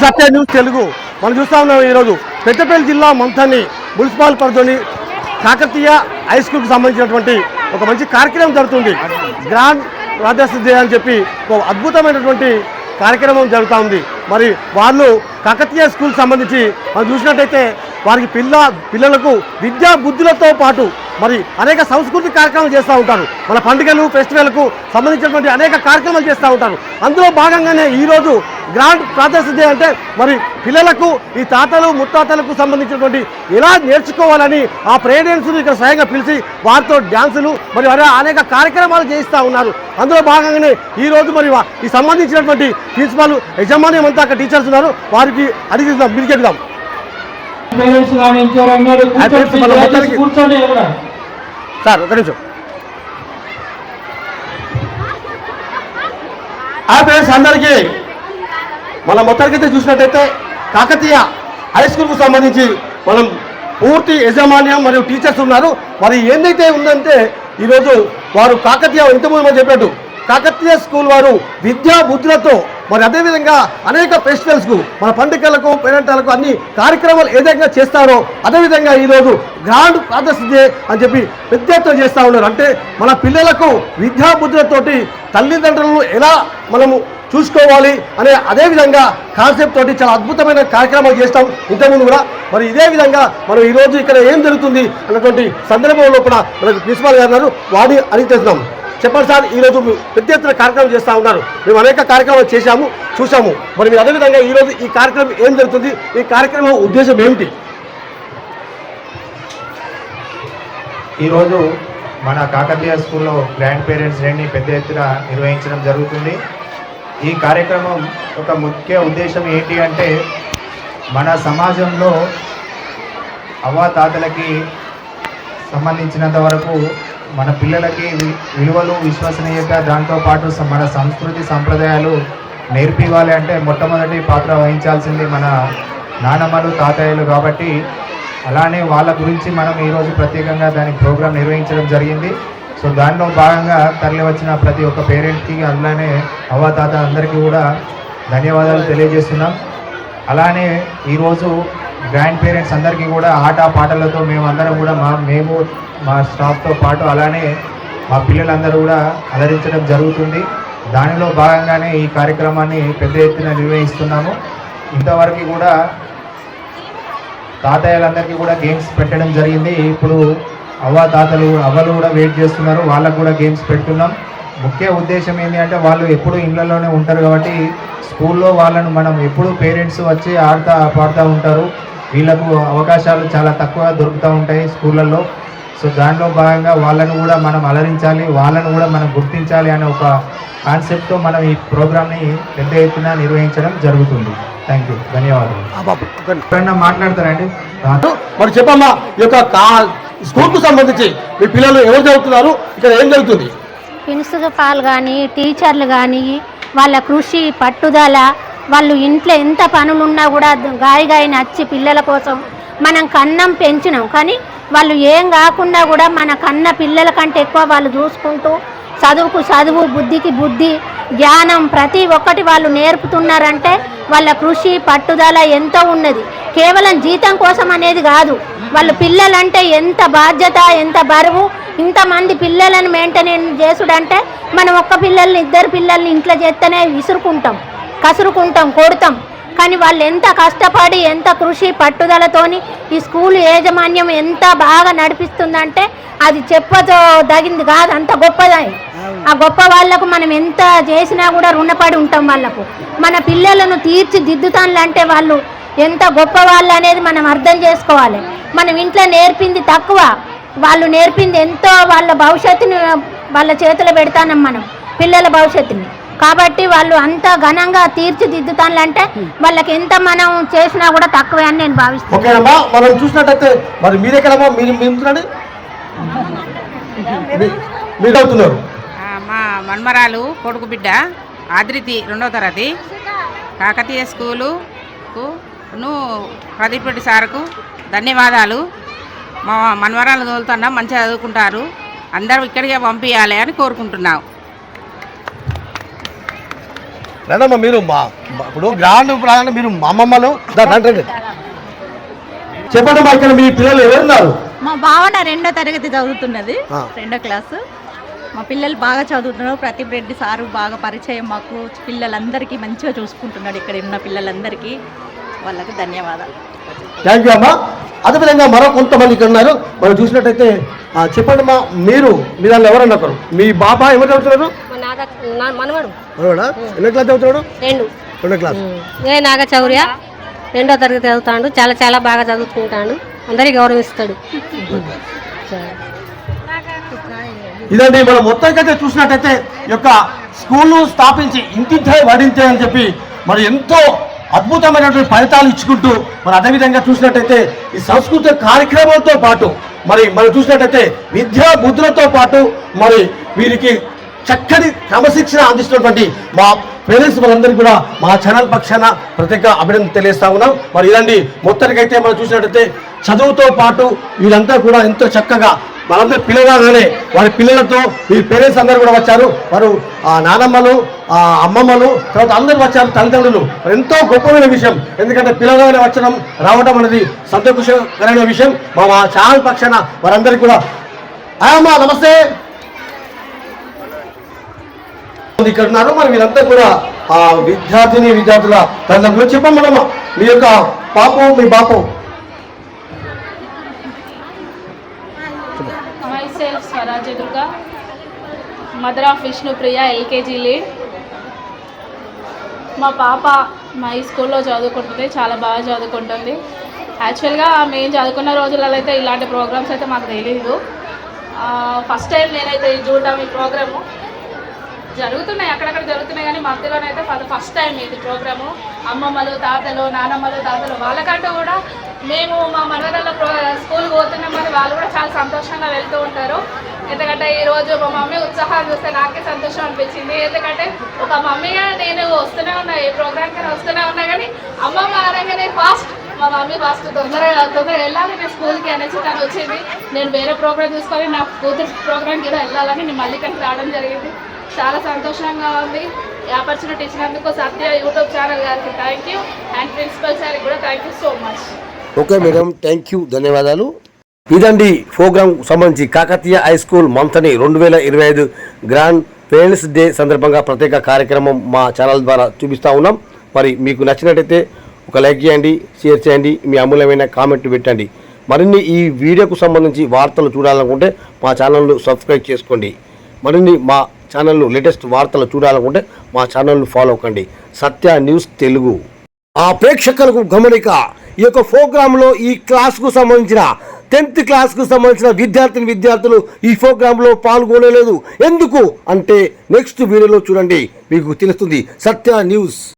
సత్య news Telugu. మనం చూస్తా ఉన్నాం ఈరోజు. పెద్దపల్లి జిల్లా మంథని మున్సిపల్ పరిధిలోని కాకతీయ హై స్కూల్కి సంబంధించినటువంటి ఒక మంచి కార్యక్రమం జరుగుతుంది. గ్రాండ్ రాజాస్ డే అని చెప్పి ఒక అద్భుతమైనటువంటి కార్యక్రమం జరుగుతూ ఉంది. మరి వాళ్ళు కాకతీయ స్కూల్ సంబంధించి మనం చూసినట్టయితే వారికి పిల్ల పిల్లలకు విద్యా బుద్ధులతో పాటు మరి అనేక సంస్కృతి కార్యక్రమాలు చేస్తూ ఉంటారు. మన పండుగలు ఫెస్టివల్కు సంబంధించినటువంటి అనేక కార్యక్రమాలు చేస్తూ ఉంటారు. అందులో భాగంగానే ఈరోజు గ్రాండ్ ప్రాసెస్ డే అంటే మరి పిల్లలకు ఈ తాతలు ముత్తాతలకు సంబంధించినటువంటి ఎలా నేర్చుకోవాలని ఆ పేరెంట్స్ను ఇక్కడ స్వయంగా పిలిచి వారితో డ్యాన్సులు మరి అనేక కార్యక్రమాలు చేయిస్తూ ఉన్నారు. అందులో భాగంగానే ఈ రోజు మరి ఈ సంబంధించినటువంటి ప్రిన్సిపాల్ యజమాన్యం అంతా అక్కడ టీచర్స్ ఉన్నారు. వారికి అడిగిద్దాం పిలికెడదాం పేరెంట్స్ కానీ కూర్చోండి సార్ ఒక నిమిషం. ఆ పేరెంట్స్ అందరికీ మన మొత్తానికైతే చూసినట్టయితే కాకతీయ హై స్కూల్కు సంబంధించి మనం పూర్తి యజమాన్యం మరియు టీచర్స్ ఉన్నారు. మరి ఏందైతే ఉందంటే ఈరోజు వారు కాకతీయ ఇంతకుముందు మనం చెప్పినట్టు కాకతీయ స్కూల్ వారు విద్యా బుద్ధులతో మరి అదేవిధంగా అనేక ఫెస్టివల్స్కు మన పండుగలకు పేరెంటాలకు అన్ని కార్యక్రమాలు ఏదైనా చేస్తారో అదేవిధంగా ఈరోజు గ్రాండ్ ఫాదర్స్ డే అని చెప్పి పెద్ద ఎత్తున చేస్తూ ఉన్నారు. అంటే మన పిల్లలకు విద్యాబుద్ధులతోటి తల్లిదండ్రులను ఎలా మనము చూసుకోవాలి అనే అదేవిధంగా కాన్సెప్ట్ తోటి చాలా అద్భుతమైన కార్యక్రమాలు చేస్తాం. ఇంతకుముందు కూడా మరి ఇదే విధంగా మనం ఈరోజు ఇక్కడ ఏం జరుగుతుంది అన్నటువంటి సందర్భంలో కూడా మనకు ప్రిన్సిపాల్ గారు వాడి అడిగి చెప్పండి సార్ ఈరోజు మీరు పెద్ద ఎత్తున కార్యక్రమం చేస్తూ ఉన్నారు. మేము అనేక కార్యక్రమాలు చేశాము చూసాము మరి మీరు అదేవిధంగా ఈరోజు ఈ కార్యక్రమం ఏం జరుగుతుంది? ఈ కార్యక్రమం ఉద్దేశం ఏమిటి? ఈరోజు మన కాకతీయ స్కూల్లో గ్రాండ్ పేరెంట్స్ డేని పెద్ద ఎత్తున నిర్వహించడం జరుగుతుంది. ఈ కార్యక్రమం ఒక ముఖ్య ఉద్దేశం ఏంటి అంటే మన సమాజంలో అవ్వాతాతలకి సంబంధించినంత వరకు మన పిల్లలకి వి- విలువలు విశ్వసనీయత దాంతోపాటు మన సంస్కృతి సంప్రదాయాలు నేర్పివ్వాలి అంటే మొట్టమొదటి పాత్ర వహించాల్సింది మన నానమ్మలు తాతయ్యలు కాబట్టి అలానే వాళ్ళ గురించి మనం ఈరోజు ప్రత్యేకంగా దాని ప్రోగ్రాం నిర్వహించడం జరిగింది. సో దానిలో భాగంగా తరలి వచ్చిన ప్రతి ఒక్క పేరెంట్కి అలానే అవ్వాతాత అందరికీ కూడా ధన్యవాదాలు తెలియజేస్తున్నాం. అలానే ఈరోజు గ్రాండ్ పేరెంట్స్ అందరికీ కూడా ఆట పాటలతో మేమందరం కూడా మా మేము మా స్టాఫ్తో పాటు అలానే మా పిల్లలందరూ కూడా అలరించడం జరుగుతుంది. దానిలో భాగంగానే ఈ కార్యక్రమాన్ని పెద్ద ఎత్తున నిర్వహిస్తున్నాము. ఇంతవరకు కూడా తాతయ్యలందరికీ కూడా గేమ్స్ పెట్టడం జరిగింది. ఇప్పుడు అవ్వ తాతలు అవ్వలు కూడా వెయిట్ చేస్తున్నారు. వాళ్ళకు కూడా గేమ్స్ పెడుతున్నాం. ముఖ్య ఉద్దేశం ఏంటి అంటే వాళ్ళు ఎప్పుడు ఇళ్ళలోనే ఉంటారు కాబట్టి స్కూల్లో వాళ్ళను మనం ఎప్పుడు పేరెంట్స్ వచ్చి ఆడుతూ పాడుతూ ఉంటారు. వీళ్ళకు అవకాశాలు చాలా తక్కువ దొరుకుతూ ఉంటాయి స్కూళ్ళల్లో. సో దానిలో భాగంగా వాళ్ళను కూడా మనం అలరించాలి వాళ్ళను కూడా మనం గుర్తించాలి అనే ఒక కాన్సెప్ట్తో మనం ఈ ప్రోగ్రామ్ని పెద్ద ఎత్తున నిర్వహించడం జరుగుతుంది. థ్యాంక్ యూ ధన్యవాదాలు. మాట్లాడతారండి? మరి చెప్పమ్మా ఈ యొక్క కా స్కూల్కు సంబంధించి మీ పిల్లలు ఎవరు చదువుతున్నారు? ఇక్కడ ఏం జరుగుతుంది? ప్రిన్సిపాల్ కానీ టీచర్లు కానీ వాళ్ళ కృషి పట్టుదల వాళ్ళు ఇంట్లో ఎంత పనులున్నా కూడా గాయ వచ్చి నచ్చి పిల్లల కోసం మనం కన్నం పెంచినాం. కానీ వాళ్ళు ఏం కాకుండా కూడా మన కన్న పిల్లల కంటే ఎక్కువ వాళ్ళు చూసుకుంటూ చదువుకు చదువు బుద్ధికి బుద్ధి జ్ఞానం ప్రతి ఒక్కటి వాళ్ళు నేర్పుతున్నారంటే వాళ్ళ కృషి పట్టుదల ఎంతో ఉన్నది. కేవలం జీతం కోసం అనేది కాదు. వాళ్ళు పిల్లలంటే ఎంత బాధ్యత ఎంత బరువు ఇంతమంది పిల్లలను మెయింటైన్ చేసుడంటే మనం ఒక్క పిల్లల్ని ఇద్దరు పిల్లల్ని ఇంట్లో చేస్తేనే విసురుకుంటాం. కసురుకుంటాం కొడతాం. కానీ వాళ్ళు ఎంత కష్టపడి ఎంత కృషి పట్టుదలతోని ఈ స్కూల్ యాజమాన్యం ఎంత బాగా నడిపిస్తుందంటే అది చెప్పతో తగింది కాదు అంత గొప్పదాయి ఆ గొప్ప వాళ్ళకు మనం ఎంత చేసినా కూడా రుణపడి ఉంటాం వాళ్ళకు. మన పిల్లలను తీర్చిదిద్దుతానులంటే వాళ్ళు ఎంత గొప్ప వాళ్ళు అనేది మనం అర్థం చేసుకోవాలి. మనం ఇంట్లో నేర్పింది తక్కువ. వాళ్ళు నేర్పింది ఎంతో వాళ్ళ భవిష్యత్తుని వాళ్ళ చేతిలో పెడతానం మనం పిల్లల భవిష్యత్తుని. కాబట్టి వాళ్ళు అంత ఘనంగా తీర్చిదిద్దుతానులంటే వాళ్ళకి ఎంత మనం చేసినా కూడా తక్కువే అని నేను భావిస్తాను ఓకేనమ్మా మనం చూసినట్టయితే మరి మీరు మీరు ఉంటున్నాడు? మీరు అవుతున్నారు ఆ, మా మన్మరాలు కొడుకు బిడ్డ ఆద్రితి రెండవ తరగతి. కాకతీయ స్కూలుకు ను ప్రదీప్ రెడ్డి సార్కు ధన్యవాదాలు. మా మన్మరాలు తోలుతున్నా మంచిగా చదువుకుంటారు. అందరూ ఇక్కడికే పంపించాలి అని కోరుకుంటున్నాం. రండమ్మా మీరు మా ఇప్పుడు గ్రాండ్ ప్రాంగణం మీరు మా అమ్మమ్మలు రండి. చెప్పండి మా ఇక్కడ మీ పిల్లలు ఎవరున్నారు మా భావన రెండో తరగతి చదువుతున్నది. రెండో క్లాసు. మా పిల్లలు బాగా చదువుతున్నారు ప్రతిభ రెడ్డి సారు బాగా పరిచయం మాకు పిల్లలందరికీ మంచిగా చూసుకుంటున్నాడు ఇక్కడ ఉన్న పిల్లలందరికీ. వాళ్ళకి ధన్యవాదాలు. థ్యాంక్ యూ అమ్మా. అదేవిధంగా మరో కొంతమంది ఇక్కడ ఉన్నారు. మనం చూసినట్టయితే చెప్పండి మా మీరు మీ దాంట్లో ఎవరన్నా ఒకరు? మీ బాబా ఎవరు చదువుతున్నారు? మనవడు. మనవాడా? ఎన్నో క్లాస్ చదువుతున్నాడు? రెండు. రెండో క్లాస్. ఏ నాగ చౌర్య. రెండో తరగతి చదువుతాడు. చాలా చాలా బాగా చదువుకుంటాడు అందరికి గౌరవిస్తాడు. ఇదండి మనం మొత్తానికైతే చూసినట్టయితే ఈ యొక్క స్కూల్ను స్థాపించి ఇంటింటే వడించే అని చెప్పి మరి ఎంతో అద్భుతమైనటువంటి ఫలితాలు ఇచ్చుకుంటూ మరి అదేవిధంగా చూసినట్టయితే ఈ సంస్కృత కార్యక్రమంతో పాటు మరి మనం చూసినట్టయితే విద్యా బుద్ధులతో పాటు మరి వీరికి చక్కని క్రమశిక్షణ అందిస్తున్నటువంటి మా పేరెంట్స్ వాళ్ళందరికీ కూడా మా ఛానల్ పక్షాన ప్రత్యేక అభినందన తెలియస్తా ఉన్నాం. మరి ఇదండి మొత్తానికైతే మనం చూసినట్టయితే చదువుతో పాటు వీరంతా కూడా ఎంతో చక్కగా మనందరూ పిల్లగానే వారి పిల్లలతో ఈ పేరెంట్స్ అందరూ కూడా వచ్చారు. వారు ఆ నానమ్మలు ఆ అమ్మమ్మలు తర్వాత అందరూ వచ్చారు తల్లిదండ్రులు. ఎంతో గొప్పమైన విషయం. ఎందుకంటే పిల్లగానే వచ్చడం రావడం అనేది సంతోషకరమైన విషయం. మా మా ఛానల్ పక్షాన వారందరికీ కూడా అమ్మా నమస్తే. ఇక్కడ ఉన్నారు. మరి వీరంతా కూడా ఆ విద్యార్థిని విద్యార్థుల తల్లిదండ్రులు గురించి చెప్పమ్మా మీ యొక్క పాపం మీ బాపం. Myself Swarajya Durga, mother of LKG lead మా పాప మా ఈ స్కూల్లో చదువుకుంటుంది చాలా బాగా చదువుకుంటుంది. యాక్చువల్గా మేము చదువుకున్న రోజులలో అయితే ఇలాంటి ప్రోగ్రామ్స్ అయితే మాకు తెలియదు ఫస్ట్ టైం నేనైతే ఇది చూడడం ఈ ప్రోగ్రాము జరుగుతున్నాయి అక్కడక్కడ జరుగుతున్నాయి కానీ మధ్యలోనైతే ఫస్ట్ టైం ఇది ప్రోగ్రాము అమ్మమ్మలు తాతలు నానమ్మలు తాతలు వాళ్ళకంటూ కూడా మేము మా మనవరాళ్ళ ప్రో స్కూల్కి పోతున్నామని వాళ్ళు కూడా చాలా సంతోషంగా వెళ్తూ ఉంటారు. ఎందుకంటే ఈరోజు మా మమ్మీ ఉత్సాహం చూస్తే నాకే సంతోషం అనిపించింది. ఎందుకంటే ఒక మమ్మీగా నేను వస్తూనే ఉన్నా ఏ ప్రోగ్రామ్కి వస్తూనే ఉన్నా కానీ అమ్మమ్మ అనగానే ఫాస్ట్ మా మమ్మీ ఫస్ట్ తొందరగా తొందరగా వెళ్ళాలి. నేను స్కూల్కి అనేసి తను వచ్చింది. నేను వేరే ప్రోగ్రామ్ చూసుకొని నా కూతురు ప్రోగ్రామ్కి కూడా వెళ్ళాలని నేను మళ్ళీ ఇక్కడికి రావడం జరిగింది. చాలా సంతోషంగా ఉంది. ఈ ఆపర్చునిటీ ఇచ్చినందుకు సత్య యూట్యూబ్ ఛానల్ గారికి థ్యాంక్ యూ అండ్ ప్రిన్సిపల్ సార్కి కూడా thank you so much okay madam thank you ధన్యవాదాలు. ఇదండి ప్రోగ్రాం సంబంధించి కాకతీయ హై స్కూల్ మంతని రెండు వేల ఇరవై ఐదు గ్రాండ్ పేరెంట్స్ డే సందర్భంగా ప్రత్యేక కార్యక్రమం మా ఛానల్ ద్వారా చూపిస్తూ ఉన్నాం. మరి మీకు నచ్చినట్టయితే ఒక లైక్ చేయండి షేర్ చేయండి మీ అమూల్యమైన కామెంట్ పెట్టండి. మరిన్ని ఈ వీడియోకు సంబంధించి వార్తలు చూడాలనుకుంటే మా ఛానల్ను సబ్స్క్రైబ్ చేసుకోండి. మరిన్ని మా ఛానల్ను లేటెస్ట్ వార్తలు చూడాలనుకుంటే మా ఛానల్ను ఫాలో అవ్వండి సత్య న్యూస్ తెలుగు. ఆ ప్రేక్షకులకు గమనిక ఈ యొక్క ప్రోగ్రాంలో ఈ క్లాస్కు సంబంధించిన టెన్త్ క్లాస్కు సంబంధించిన విద్యార్థిని విద్యార్థులు ఈ ప్రోగ్రాంలో పాల్గొనలేదు. ఎందుకు? అంటే నెక్స్ట్ వీడియోలో చూడండి. మీకు తెలుస్తుంది. సత్య న్యూస్.